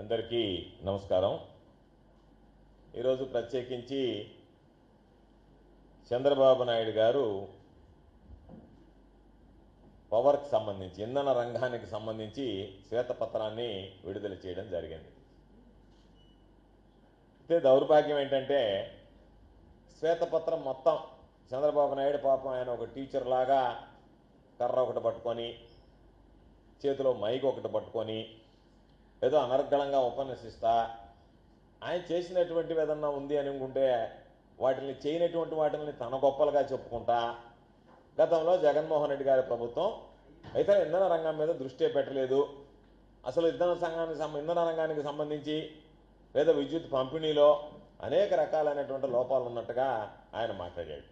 అందరికీ నమస్కారం. ఈరోజు ప్రత్యేకించి చంద్రబాబు నాయుడు గారు పవర్కి సంబంధించి ఇంధన రంగానికి సంబంధించి శ్వేతపత్రాన్ని విడుదల చేయడం జరిగింది. అయితే దౌర్భాగ్యం ఏంటంటే శ్వేతపత్రం మొత్తం చంద్రబాబు నాయుడు పాపం ఆయన ఒక టీచర్ లాగా కర్ర ఒకటి పట్టుకొని చేతిలో మైక్ ఒకటి పట్టుకొని ఏదో అనర్గళంగా ఉపన్యసిస్తా. ఆయన చేసినటువంటివి ఏదన్నా ఉంది అని అనుకుంటే వాటిని చేయనటువంటి వాటిని తన గొప్పలుగా చెప్పుకుంటా. గతంలో జగన్మోహన్ రెడ్డి గారి ప్రభుత్వం అయితే ఇంధన రంగం మీద దృష్టి పెట్టలేదు. అసలు ఇంధన సంఘానికి ఇంధన రంగానికి సంబంధించి లేదా విద్యుత్ పంపిణీలో అనేక రకాలైనటువంటి లోపాలు ఉన్నట్టుగా ఆయన మాట్లాడాడు.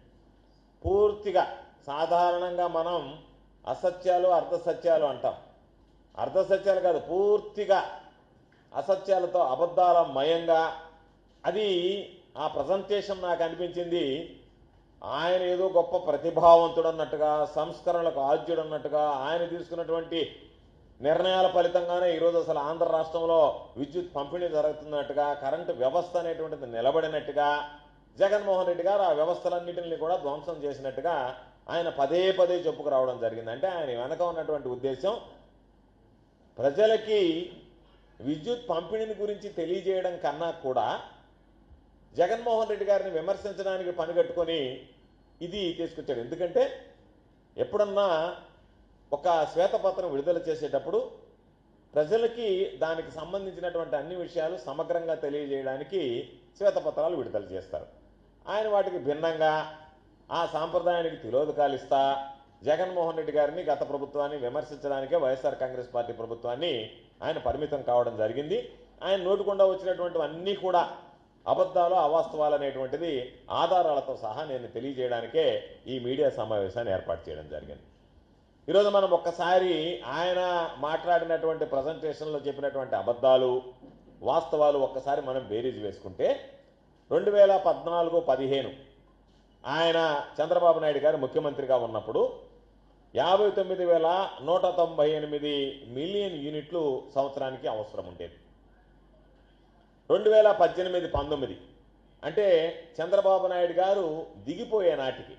పూర్తిగా సాధారణంగా మనం అసత్యాలు అర్ధసత్యాలు అంటాం. అర్ధసత్యాలు కాదు పూర్తిగా అసత్యాలతో అబద్ధాల మయంగా అది ఆ ప్రజెంటేషన్ నాకు అనిపించింది. ఆయన ఏదో గొప్ప ప్రతిభావంతుడు అన్నట్టుగా సంస్కరణలకు ఆద్యుడు అన్నట్టుగా ఆయన తీసుకున్నటువంటి నిర్ణయాల ఫలితంగానే ఈరోజు అసలు ఆంధ్ర రాష్ట్రంలో విద్యుత్ పంపిణీ జరుగుతున్నట్టుగా కరెంటు వ్యవస్థ అనేటువంటిది నిలబడినట్టుగా జగన్మోహన్ రెడ్డి గారు ఆ వ్యవస్థలన్నింటినీ కూడా ధ్వంసం చేసినట్టుగా ఆయన పదే పదే చెప్పుకురావడం జరిగింది. అంటే ఆయన వెనక ఉన్నటువంటి ఉద్దేశం ప్రజలకి విద్యుత్ పంపిణీని గురించి తెలియజేయడం కన్నా కూడా జగన్మోహన్ రెడ్డి గారిని విమర్శించడానికి పనిగట్టుకొని ఇది తీసుకొచ్చాడు. ఎందుకంటే ఎప్పుడన్నా ఒక శ్వేతపత్రం విడుదల చేసేటప్పుడు ప్రజలకి దానికి సంబంధించినటువంటి అన్ని విషయాలు సమగ్రంగా తెలియజేయడానికి శ్వేతపత్రాలు విడుదల చేస్తారు. ఆయన వాటికి భిన్నంగా ఆ సాంప్రదాయానికి తిలోదకాలు ఇస్తా జగన్మోహన్ రెడ్డి గారిని గత ప్రభుత్వాన్ని విమర్శించడానికే వైఎస్ఆర్ కాంగ్రెస్ పార్టీ ప్రభుత్వాన్ని ఆయన పరిమితం కావడం జరిగింది. ఆయన నోటుకుండా వచ్చినటువంటి అన్నీ కూడా అబద్ధాలు అవాస్తవాలు అనేటువంటిది ఆధారాలతో సహా నేను తెలియజేయడానికే ఈ మీడియా సమావేశాన్ని ఏర్పాటు చేయడం జరిగింది. ఈరోజు మనం ఒక్కసారి ఆయన మాట్లాడినటువంటి ప్రజెంటేషన్లో చెప్పినటువంటి అబద్ధాలు వాస్తవాలు ఒక్కసారి మనం బేరీజ్ వేసుకుంటే రెండు వేల పద్నాలుగు పదిహేను ఆయన చంద్రబాబు నాయుడు గారు ముఖ్యమంత్రిగా ఉన్నప్పుడు యాభై తొమ్మిది వేల నూట తొంభై ఎనిమిది మిలియన్ యూనిట్లు సంవత్సరానికి అవసరం ఉండేది. రెండు వేల పద్దెనిమిది పంతొమ్మిది. అంటే చంద్రబాబు నాయుడు గారు దిగిపోయే నాటికి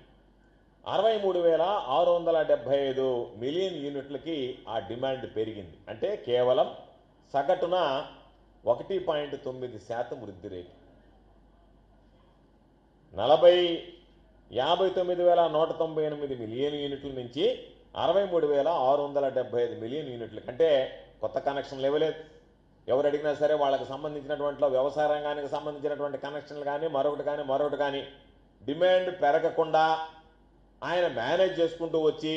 అరవై మూడు వేల ఆరు వందల డెబ్బై ఐదు మిలియన్ యూనిట్లకి ఆ డిమాండ్ పెరిగింది. అంటే కేవలం సగటున ఒకటి పాయింట్ తొమ్మిది శాతం వృద్ధి రేటు. నలభై యాభై తొమ్మిది వేల నూట తొంభై ఎనిమిది మిలియన్ యూనిట్ల నుంచి అరవై మూడు వేల ఆరు వందల డెబ్బై ఐదు మిలియన్ యూనిట్లు అంటే కొత్త కనెక్షన్లు ఇవ్వలేదు ఎవరు అడిగినా సరే వాళ్ళకి సంబంధించినటువంటి వ్యవసాయ రంగానికి సంబంధించినటువంటి కనెక్షన్లు కానీ మరొకటి కానీ మరొకటి కానీ డిమాండ్ పెరగకుండా ఆయన మేనేజ్ చేసుకుంటూ వచ్చి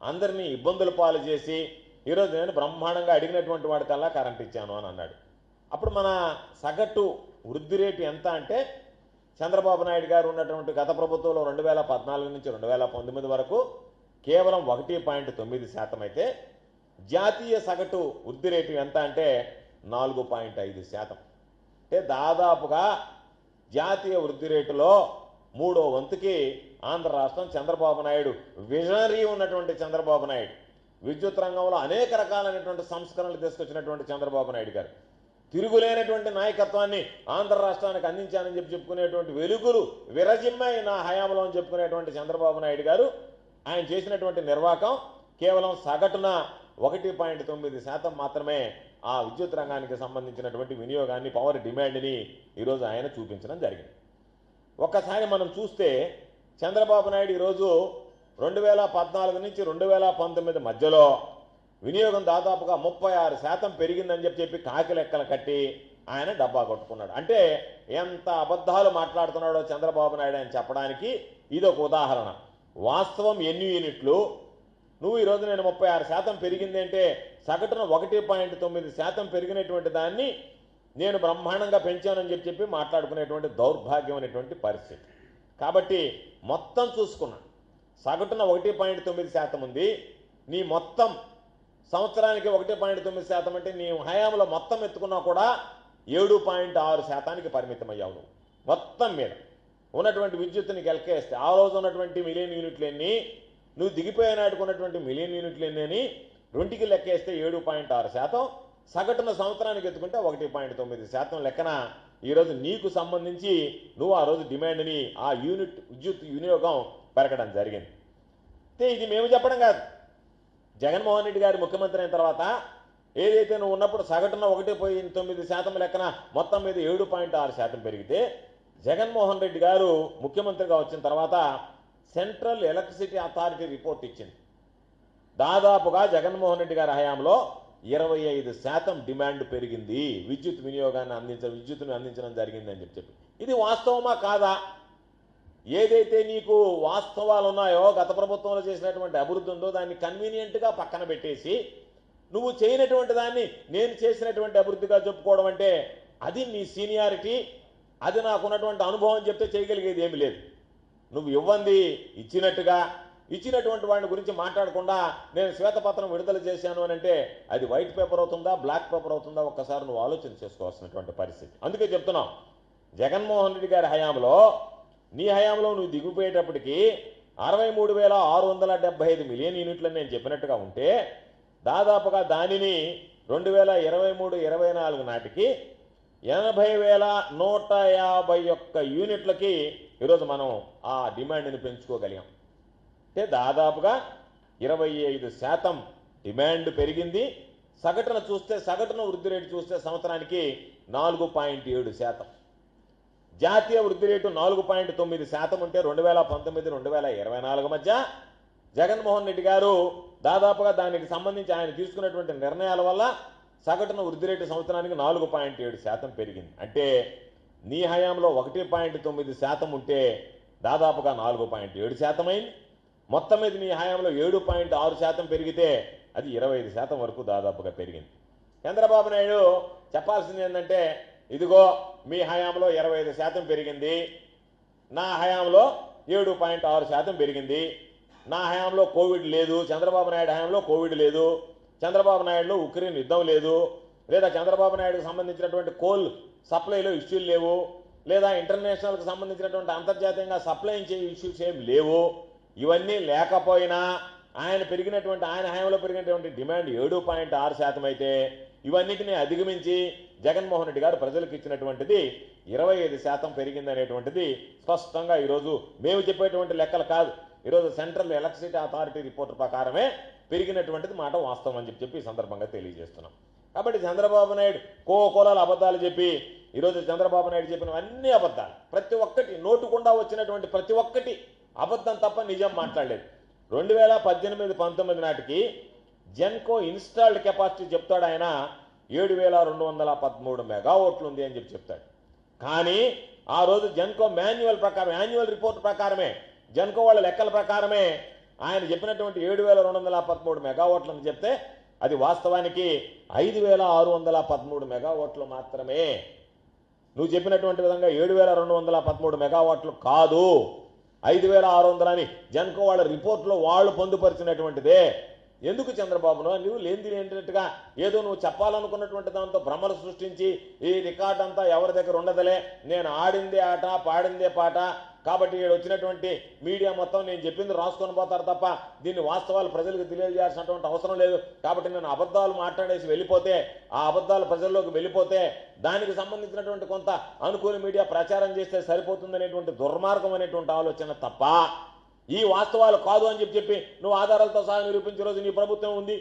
అందరినీ ఇబ్బందులు పాలు చేసి ఈరోజు నేను బ్రహ్మాండంగా అడిగినటువంటి వాడికల్లా కరెంట్ ఇచ్చాను అని అన్నాడు. అప్పుడు మన సగటు వృద్ధి రేటు ఎంత అంటే చంద్రబాబు నాయుడు గారు ఉన్నటువంటి గత ప్రభుత్వంలో రెండు వేల పద్నాలుగు నుంచి రెండు వేల పంతొమ్మిది వరకు కేవలం ఒకటి పాయింట్ తొమ్మిది శాతం అయితే జాతీయ సగటు వృద్ధి రేటు ఎంత అంటే నాలుగు పాయింట్ ఐదు శాతం. అంటే దాదాపుగా జాతీయ వృద్ధి రేటులో మూడో వంతుకి ఆంధ్ర రాష్ట్రం చంద్రబాబు నాయుడు విజనరీ ఉన్నటువంటి చంద్రబాబు నాయుడు విద్యుత్ రంగంలో అనేక రకాలైనటువంటి సంస్కరణలు తీసుకొచ్చినటువంటి చంద్రబాబు నాయుడు గారు. తిరుగులేనటువంటి నాయకత్వాన్ని ఆంధ్ర రాష్ట్రానికి అందించానని చెప్పి చెప్పుకునేటువంటి వెలుగులు విరజిమ్మాయి నా హయాంలో అని చెప్పుకునేటువంటి చంద్రబాబు నాయుడు గారు. ఆయన చేసినటువంటి నిర్వాహకం కేవలం సగటున ఒకటి పాయింట్ తొమ్మిది శాతం మాత్రమే ఆ విద్యుత్ రంగానికి సంబంధించినటువంటి వినియోగాన్ని పవర్ డిమాండ్ని ఈరోజు ఆయన చూపించడం జరిగింది. ఒక్కసారి మనం చూస్తే చంద్రబాబు నాయుడు ఈరోజు రెండు వేల పద్నాలుగు నుంచి రెండు వేల పంతొమ్మిది మధ్యలో వినియోగం దాదాపుగా ముప్పై ఆరు శాతం పెరిగిందని చెప్పి చెప్పి కాకి లెక్కలు కట్టి ఆయన డబ్బా కొట్టుకున్నాడు. అంటే ఎంత అబద్ధాలు మాట్లాడుతున్నాడో చంద్రబాబు నాయుడు అని చెప్పడానికి ఇది ఒక ఉదాహరణ. వాస్తవం ఎన్ని యూనిట్లు? నువ్వు ఈరోజు నేను ముప్పై ఆరు శాతం పెరిగింది అంటే సగటున ఒకటి పాయింట్ తొమ్మిది శాతం పెరిగినటువంటి దాన్ని నేను బ్రహ్మాండంగా పెంచానని చెప్పి చెప్పి మాట్లాడుకునేటువంటి దౌర్భాగ్యం అనేటువంటి పరిస్థితి. కాబట్టి మొత్తం చూసుకున్నా సగటున ఒకటి పాయింట్ తొమ్మిది శాతం ఉంది. నీ మొత్తం సంవత్సరానికి ఒకటి పాయింట్ తొమ్మిది శాతం అంటే నీ హయాంలో మొత్తం ఎత్తుకున్నా కూడా ఏడు పాయింట్ ఆరు శాతానికి పరిమితం అయ్యావు నువ్వు. మొత్తం మీద. ఉన్నటువంటి విద్యుత్తుని గెలకేస్తే ఆ రోజు ఉన్నటువంటి మిలియన్ యూనిట్లు ఎన్ని నువ్వు దిగిపోయినాడుకున్నటువంటి మిలియన్ యూనిట్లు ఎన్ని అని రెండుకి లెక్కేస్తే ఏడు పాయింట్ ఆరు శాతం. సగటున సంవత్సరానికి ఎత్తుకుంటే ఒకటి పాయింట్ తొమ్మిది శాతం లెక్కన ఈరోజు నీకు సంబంధించి నువ్వు ఆ రోజు డిమాండ్ని ఆ యూనిట్ విద్యుత్ వినియోగం పెరగడం జరిగింది. అయితే ఇది మేము చెప్పడం కాదు. జగన్మోహన్ రెడ్డి గారు ముఖ్యమంత్రి అయిన తర్వాత ఏదైతే నువ్వు ఉన్నప్పుడు సగటున ఒకటి పోయి తొమ్మిది శాతం లెక్కన మొత్తం మీద ఏడు పాయింట్ ఆరు శాతం పెరిగితే జగన్మోహన్ రెడ్డి గారు ముఖ్యమంత్రిగా వచ్చిన తర్వాత సెంట్రల్ ఎలక్ట్రిసిటీ అథారిటీ రిపోర్ట్ ఇచ్చింది. దాదాపుగా జగన్మోహన్ రెడ్డి గారి హయాంలో ఇరవై ఐదు శాతం డిమాండ్ పెరిగింది. విద్యుత్ వినియోగాన్ని అందించ విద్యుత్తును అందించడం జరిగిందని చెప్పి ఇది వాస్తవమా కాదా? ఏదైతే నీకు వాస్తవాలు ఉన్నాయో గత ప్రభుత్వంలో చేసినటువంటి అభివృద్ధి ఉందో దాన్ని కన్వీనియంట్గా పక్కన పెట్టేసి నువ్వు చేయనటువంటి దాన్ని నేను చేసినటువంటి అభివృద్ధిగా చెప్పుకోవడం అంటే అది నీ సీనియారిటీ అది నాకున్నటువంటి అనుభవం చెప్తే చేయగలిగేది ఏమీ లేదు. నువ్వు ఇవ్వంది ఇచ్చినట్టుగా ఇచ్చినటువంటి వాడిని గురించి మాట్లాడకుండా నేను శ్వేతపత్రం విడుదల చేశాను అని అంటే అది వైట్ పేపర్ అవుతుందా బ్లాక్ పేపర్ అవుతుందా ఒక్కసారి నువ్వు ఆలోచన చేసుకోవాల్సినటువంటి పరిస్థితి. అందుకే చెప్తున్నాం జగన్మోహన్ రెడ్డి గారి హయాంలో నీ హయాంలో నువ్వు దిగిపోయేటప్పటికి అరవై మూడు వేల ఆరు వందల డెబ్బై ఐదు మిలియన్ యూనిట్లు నేను చెప్పినట్టుగా ఉంటే దాదాపుగా దానిని రెండు వేల ఇరవై మూడు ఇరవై నాలుగు నాటికి ఎనభై వేల నూట యాభై ఒక్క యూనిట్లకి ఈరోజు మనం ఆ డిమాండ్ని పెంచుకోగలిగాం. అంటే దాదాపుగా ఇరవై ఐదు శాతం డిమాండ్ పెరిగింది. సగటున చూస్తే సగటున వృద్ధి రేటు చూస్తే సంవత్సరానికి నాలుగు పాయింట్ ఏడు శాతం. జాతీయ వృద్ధి రేటు నాలుగు పాయింట్ తొమ్మిది శాతం ఉంటే రెండు వేల పంతొమ్మిది రెండు వేల ఇరవై నాలుగు మధ్య జగన్మోహన్ రెడ్డి గారు దాదాపుగా దానికి సంబంధించి ఆయన తీసుకున్నటువంటి నిర్ణయాల వల్ల సగటున వృద్ధి రేటు సంవత్సరానికి నాలుగు పాయింట్ ఏడు శాతం పెరిగింది. అంటే నీ హయాంలో ఒకటి పాయింట్ తొమ్మిది శాతం ఉంటే దాదాపుగా నాలుగు పాయింట్ ఏడు శాతం అయింది. మొత్తం మీద నీ హయాంలో ఏడు పాయింట్ ఆరు శాతం పెరిగితే అది ఇరవై ఐదు శాతం వరకు దాదాపుగా పెరిగింది. చంద్రబాబు నాయుడు చెప్పాల్సింది ఏంటంటే ఇదిగో మీ హయాంలో ఇరవై ఐదు శాతం పెరిగింది. నా హయాంలో ఏడు పాయింట్ ఆరు శాతం పెరిగింది. నా హయాంలో కోవిడ్ లేదు. చంద్రబాబు నాయుడు హయాంలో కోవిడ్ లేదు. చంద్రబాబు నాయుడులో ఉక్రెయిన్ యుద్ధం లేదు. లేదా చంద్రబాబు నాయుడుకు సంబంధించినటువంటి కోల్ సప్లైలో ఇష్యూలు లేవు. లేదా ఇంటర్నేషనల్కి సంబంధించినటువంటి అంతర్జాతీయంగా సప్లై చేసే ఇష్యూస్ ఏం లేవు. ఇవన్నీ లేకపోయినా ఆయన పెరిగినటువంటి ఆయన హయాంలో పెరిగినటువంటి డిమాండ్ ఏడు పాయింట్ ఆరు శాతం అయితే ఇవన్నిటిని అధిగమించి జగన్మోహన్ రెడ్డి గారు ప్రజలకు ఇచ్చినటువంటిది ఇరవై ఐదు శాతం పెరిగిందనేటువంటిది స్పష్టంగా ఈరోజు మేము చెప్పేటువంటి లెక్కలు కాదు. ఈరోజు సెంట్రల్ ఎలక్ట్రిసిటీ అథారిటీ రిపోర్ట్ ప్రకారమే పెరిగినటువంటిది మాట వాస్తవం అని చెప్పి చెప్పి ఈ సందర్భంగా తెలియజేస్తున్నాం. కాబట్టి చంద్రబాబు నాయుడు కో అబద్ధాలు చెప్పి ఈరోజు చంద్రబాబు నాయుడు చెప్పిన అన్ని అబద్ధాలు. ప్రతి ఒక్కటి నోటుకుండా వచ్చినటువంటి ప్రతి ఒక్కటి అబద్ధం తప్ప నిజం మాట్లాడలేదు. రెండు వేల పద్దెనిమిది పంతొమ్మిది నాటికి జెన్కో ఇన్స్టాల్డ్ కెపాసిటీ చెప్తాడు ఆయన. ఏడు వేల రెండు వందల పదమూడు మెగావోట్లు ఉంది అని చెప్పి చెప్తాడు. కానీ ఆ రోజు జన్కో మాన్యువల్ ప్రకారం యాన్యువల్ రిపోర్ట్ ప్రకారమే జన్కో వాళ్ళ లెక్కల ప్రకారమే ఆయన చెప్పినటువంటి ఏడు వేల రెండు వందల పదమూడు మెగావాట్లు అని చెప్తే అది వాస్తవానికి ఐదు వేల ఆరు వందల పదమూడు మెగావాట్లు మాత్రమే. నువ్వు చెప్పినటువంటి విధంగా ఏడు వేల రెండు వందల పదమూడు మెగావాట్లు కాదు. ఐదు వేల ఆరు వందలని జన్కో వాళ్ళ రిపోర్ట్లో వాళ్ళు పొందుపరిచినటువంటిదే. ఎందుకు చంద్రబాబును నువ్వు లేనిది ఏంటట్టుగా ఏదో నువ్వు చెప్పాలనుకున్నటువంటి దాంతో భ్రమలు సృష్టించి ఈ రికార్డ్ అంతా ఎవరి దగ్గర ఉండదులే. నేను ఆడిందే ఆట పాడిందే పాట. కాబట్టి ఇక్కడ వచ్చినటువంటి మీడియా మొత్తం నేను చెప్పింది రాసుకొని పోతారు తప్ప దీన్ని వాస్తవాలు ప్రజలకు తెలియజేయాల్సినటువంటి అవసరం లేదు. కాబట్టి నేను అబద్ధాలు మాట్లాడేసి వెళ్ళిపోతే ఆ అబద్ధాలు ప్రజల్లోకి వెళ్ళిపోతే దానికి సంబంధించినటువంటి కొంత అనుకూల మీడియా ప్రచారం చేస్తే సరిపోతుందనేటువంటి దుర్మార్గం అనేటువంటి ఆలోచన తప్ప ఈ వాస్తవాలు కాదు అని చెప్పి చెప్పి నువ్వు ఆధారాలతో సహా నిరూపించే రోజు నీ ప్రభుత్వం ఉంది.